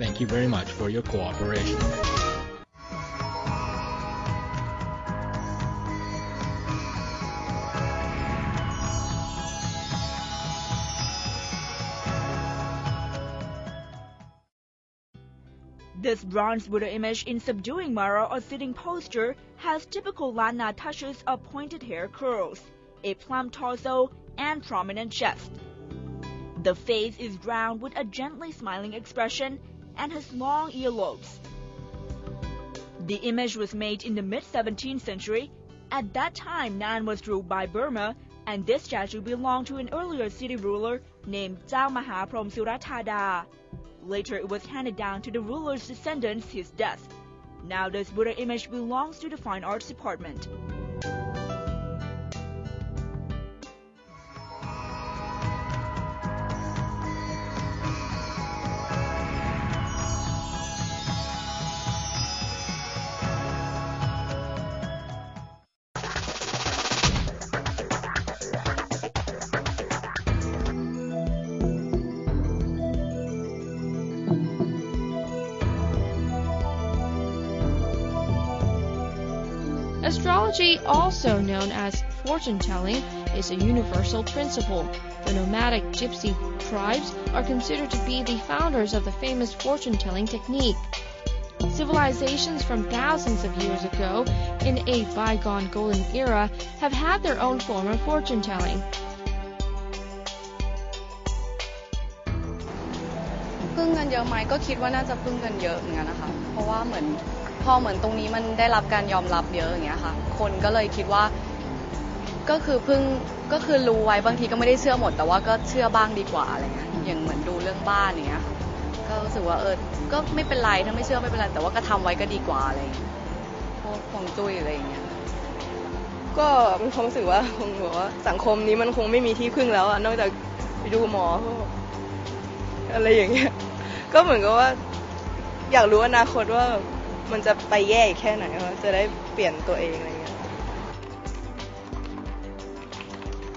Thank you very much for your cooperation. This bronze Buddha image in subduing Mara or sitting posture has typical Lana touches of pointed hair curls, a plump torso, and prominent chest. The face is round with a gently smiling expression and has long earlobes. The image was made in the mid 17th century. At that time, Nan was ruled by Burma, and this statue belonged to an earlier city ruler named Zhao Mahaprom Surathada. Later, it was handed down to the ruler's descendants his death. Now, this Buddha image belongs to the Fine Arts Department. Astrology, also known as fortune telling, is a universal principle. The nomadic gypsy tribes are considered to be the founders of the famous fortune telling technique. Civilizations from thousands of years ago, in a bygone golden era, have had their own form of fortune telling. พ่อเหมือนตรงนี้มันได้รับการยอมรับเยอะอย่างเงี้ยค่ะ คนก็เลยคิดว่าก็คือเพึ่งก็คือรู้ไว้บางทีก็ไม่ได้เชื่อหมด แต่ว่าก็เชื่อบ้างดีกว่าอะไรเงี้ยอย่างเหมือนดูเรื่องบ้านอย่างเงี้ยก็รู้สึกว่าเออก็ไม่เป็นไรถ้าไม่เชื่อไม่เป็นไรแต่ว่าก็ทำไว้ก็ดีกว่าอะไรเงี้ยพวกฮวงจุ้ยอะไรอย่างเงี้ยก็มีความรู้สึกว่าคงแบบว่าสังคมนี้มันคงไม่มีที่พึ่งแล้วอะนอกจากไปดูหมออะไรอย่างเงี้ยก็เหมือนกับว่า อยากรู้อนาคตว่า มันจะไปแย่อีกแค่ไหนว่าจะได้เปลี่ยนตัวเองอะไรเงี้ย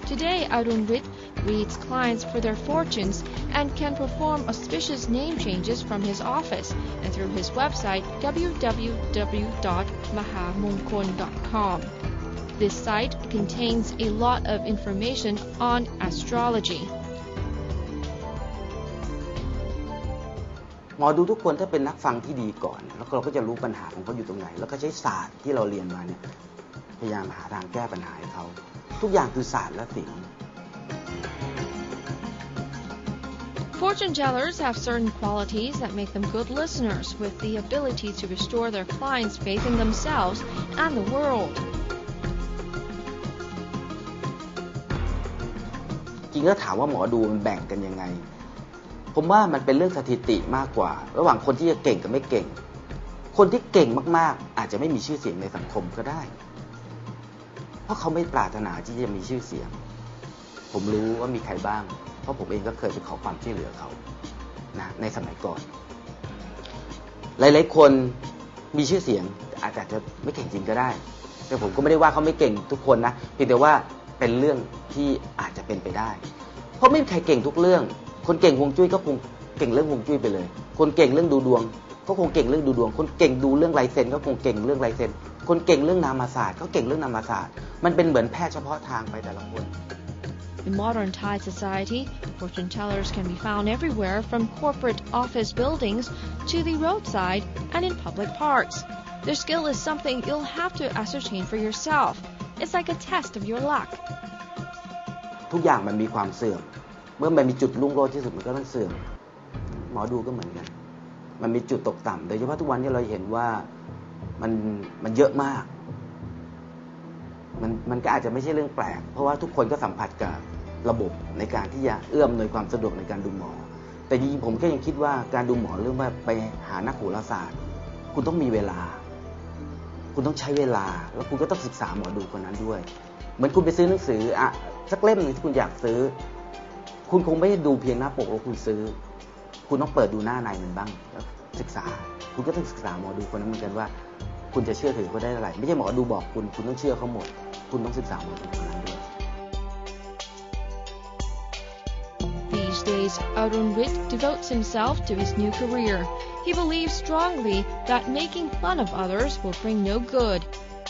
Today, Arunrit reads clients for their fortunes and can perform auspicious name changes from his office and through his website www.mahamonkon.com. This site contains a lot of information on astrology. หมอดูทุกคนถ้าเป็นนักฟังที่ดีก่อน แล้วเราก็จะรู้ปัญหาของเขาอยู่ตรงไหน แล้วก็ใช้ศาสตร์ที่เราเรียนมาเนี่ยพยายามหาทางแก้ปัญหาให้เขาทุกอย่างคือศาสตร์และศิลป์ Fortune tellers have certain qualities that make them good listeners with the ability to restore their clients' faith in themselves and the world. จริงแล้วถามว่าหมอดูมันแบ่งกันยังไง ผมว่ามันเป็นเรื่องสถิติมากกว่า ระหว่างคนที่จะเก่งกับไม่เก่ง คนที่เก่งมากๆ อาจจะไม่มีชื่อเสียงในสังคมก็ได้ เพราะเขาไม่ปรารถนาที่จะมีชื่อเสียง ผมรู้ว่ามีใครบ้าง เพราะผมเองก็เคยไปขอความช่วยเหลือเขานะในสมัยก่อน หลายๆ คนมีชื่อเสียงอาจจะไม่เก่งจริงก็ได้ แต่ผมก็ไม่ได้ว่าเขาไม่เก่งทุกคนนะเพียงแต่ว่าเป็นเรื่องที่อาจจะเป็นไปได้ เพราะไม่มีใครเก่งทุกเรื่อง คนเก่งฮวงจุ้ยก็คงเก่งเรื่องฮวงจุ้ยไปเลย คนเก่งเรื่องดูดวง ก็คงเก่งเรื่องดูดวง คนเก่งดูเรื่องลายเซ็นก็คงเก่งเรื่องลายเซ็นคนเก่งเรื่องนามศาสตร์ก็เก่งเรื่องนามศาสตร์ มันเป็นเหมือนแพทย์เฉพาะทางไปแต่ละคน In modern Thai society, fortune tellers can be found everywhere from corporate office buildings to the roadside and in public parks. Their skill is something you'll have to ascertain for yourself. It's like a test of your luck. ทุกอย่างมันมีความเสื่อม เมื่อมันมีจุดรุ่งโรจน์ที่สุดมันก็ต้องเสื่อม หมอดูก็เหมือนกัน มันมีจุดตกต่ำโดยเฉพาะทุกวันที่เราเห็นว่ามันมันเยอะมาก มันมันก็อาจจะไม่ใช่เรื่องแปลก เพราะว่าทุกคนก็สัมผัสกับระบบในการที่จะเอื้อมหน่วยความสะดวกในการดูหมอ แต่จริงผมก็ยังคิดว่าการดูหมอเรื่องว่าไปหานักโหราศาสตร์ คุณต้องมีเวลา คุณต้องใช้เวลา แล้วคุณก็ต้องศึกษาหมอดูคนนั้นด้วย เหมือนคุณไปซื้อหนังสืออะสักเล่มหนึ่งที่คุณอยากซื้อ คุณคงไม่ได้ดูเพียงหน้าปกแล้วคุณซื้อ คุณต้องเปิดดูหน้าในมันบ้างแล้วศึกษา คุณก็ต้องศึกษาหมอดูคนนั้นเหมือนกันว่า คุณจะเชื่อถือเขาได้เท่าไหร่ไม่ใช่หมอดูบอกคุณ คุณต้องเชื่อเขาหมด คุณต้องศึกษาหมอดูคนนั้นด้วย These days, Arun Rit devotes himself to his new career. He believes strongly that making fun of others will bring no good.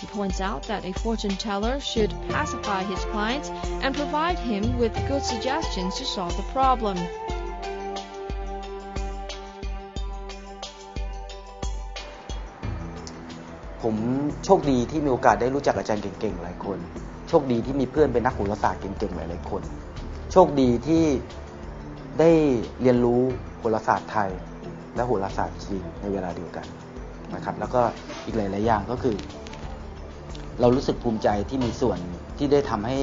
He points out that a fortune teller should pacify his clients and provide him with good suggestions to solve the problem. ผมโชคดีที่มีโอกาสได้รู้จักอาจารย์เก่งๆหลายคน โชคดีที่มีเพื่อนเป็นนักโหราศาสตร์เก่งๆหลายๆคน โชคดีที่ได้เรียนรู้โหราศาสตร์ไทยและโหราศาสตร์จีนในเวลาเดียวกันนะครับ แล้วก็อีกหลายๆอย่างก็คือ เรารู้สึกภูมิใจที่มีส่วนที่ได้ทำให้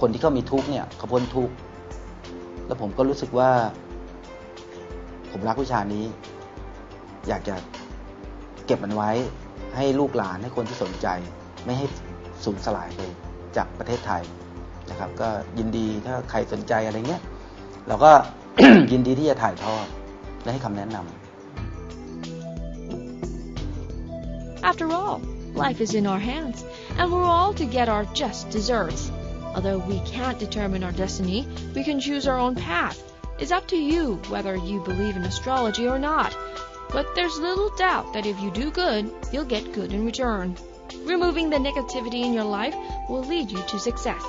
คนที่เขามีทุกข์เนี่ยเขาพ้นทุกข์แล้วผมก็รู้สึกว่า ผมรักวิชานี้ อยากจะเก็บมันไว้ให้ลูกหลานให้คนที่สนใจ ไม่ให้สูญสลายไปจากประเทศไทยนะครับ ก็ยินดีถ้าใครสนใจอะไรเงี้ยเราก็ยินดีที่จะถ่ายทอดและให้คำแนะนำ After all, life is in our hands, and we're all to get our just deserts. Although we can't determine our destiny, we can choose our own path. It's up to you whether you believe in astrology or not. But there's little doubt that if you do good, you'll get good in return. Removing the negativity in your life will lead you to success.